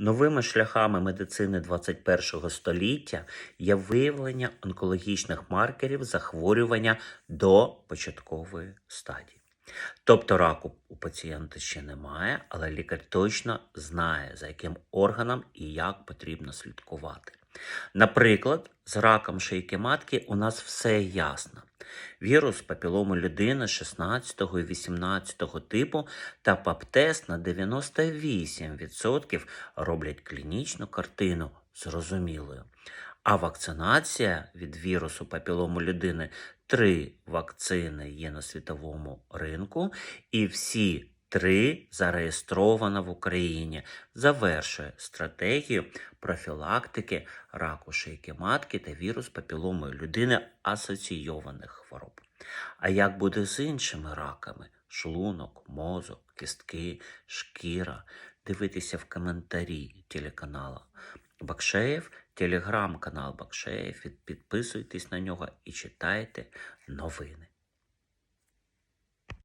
Новими шляхами медицини 21 століття є виявлення онкологічних маркерів захворювання до початкової стадії. Тобто раку у пацієнта ще немає, але лікар точно знає, за яким органом і як потрібно слідкувати. Наприклад, з раком шийки матки у нас все ясно. Вірус папілому людини 16 і 18 типу та ПАП-тест на 98% роблять клінічну картину зрозумілою. А вакцинація від вірусу папілому людини три вакцини є на світовому ринку, і всі три зареєстровано в Україні. Завершує стратегію профілактики раку шийки матки та вірус папілому людини асоційованих хвороб. А як буде з іншими раками? Шлунок, мозок, кістки, шкіра. Дивитися в коментарі телеканалу Бакшеєв, телеграм-канал Бакшеєв. Підписуйтесь на нього і читайте новини.